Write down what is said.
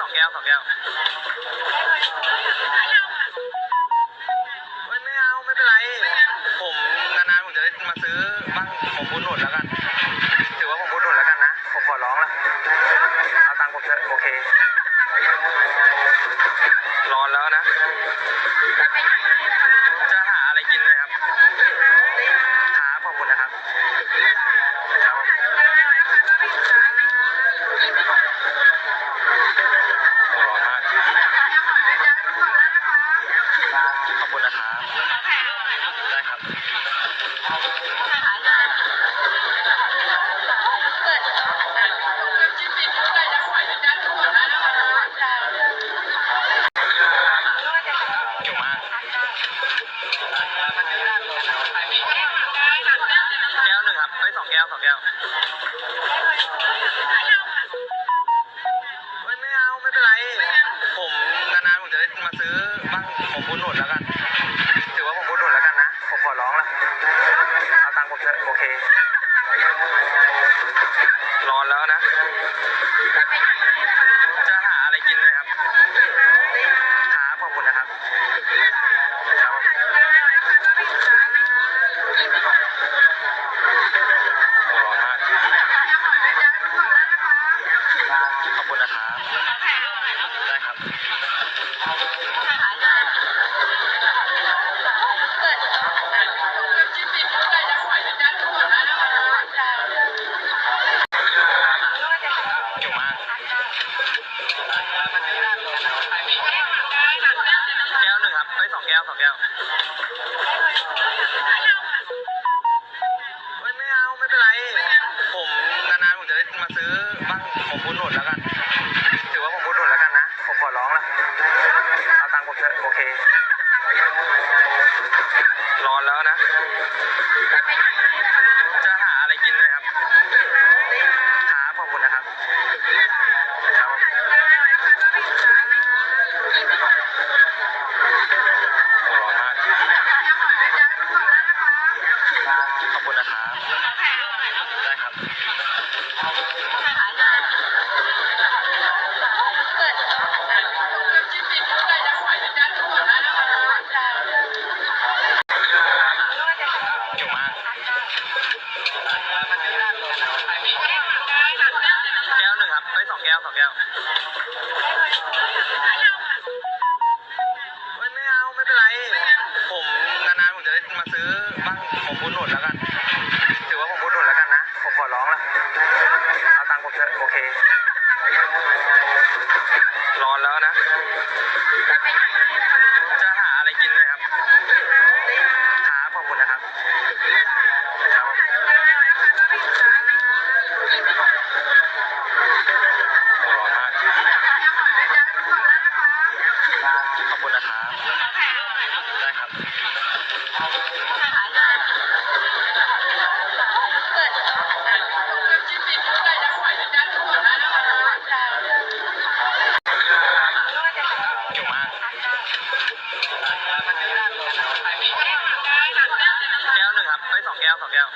สองแก้วสองแก้วไม่ไม่เอาไม่เป็นไร ผมนานๆผมจะได้มาซื้อบ้างผมพูดหนุนแล้วกัน ถือว่าผมพูดหนุนแล้วกันนะ ผมขอร้องละเอาตังค์ผมเถอะโอเค ร้อนแล้วนะ แก้วหนึ่งครับไปสองแก้วสองแก้ว ไปสองแก้วสองแก้วเฮ้ยไม่เอาไม่เป็นไร ผมนานๆผมจะได้มาซื้อบ้างผมพูดหนุนแล้วกัน ถือว่าผมพูดหนุนแล้วกันนะ ผมขอร้องละเอาตังค์ผมเถอะโอเค ร้อนแล้วนะจะ ขอบคุณนะครับได้ครับเก่งมากแก้วหนึ่งครับไปสองแก้วสองแก้ว